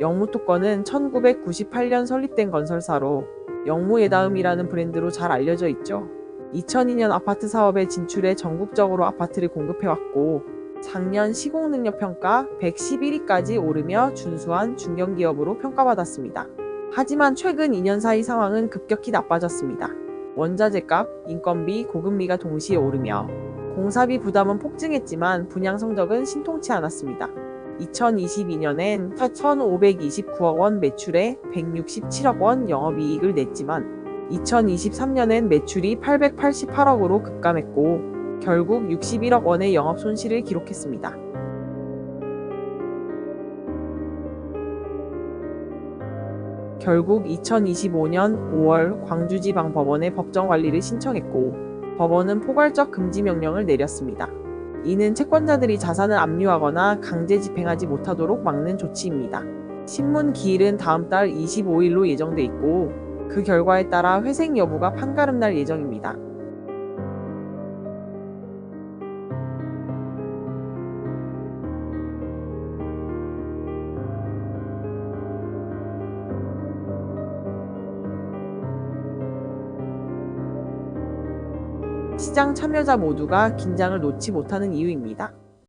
영무토건은 1998년 설립된 건설사로 영무예다음이라는 브랜드로 잘 알려져 있죠. 2002년 아파트 사업에 진출해 전국적으로 아파트를 공급해왔고 작년 시공능력 평가 111위까지 오르며 준수한 중견기업으로 평가받았습니다. 하지만 최근 2년 사이 상황은 급격히 나빠졌습니다. 원자재값, 인건비, 고금리가 동시에 오르며 공사비 부담은 폭증했지만 분양 성적은 신통치 않았습니다. 2022년엔 4,529억 원 매출에 167억 원 영업이익을 냈지만 2023년엔 매출이 888억으로 급감했고 결국 61억 원의 영업 손실을 기록했습니다. 결국 2025년 5월 광주지방법원에 법정 관리를 신청했고 법원은 포괄적 금지 명령을 내렸습니다. 이는 채권자들이 자산을 압류하거나 강제 집행하지 못하도록 막는 조치입니다. 신문 기일은 다음 달 25일로 예정돼 있고 그 결과에 따라 회생 여부가 판가름 날 예정입니다. 시장 참여자 모두가 긴장을 놓지 못하는 이유입니다.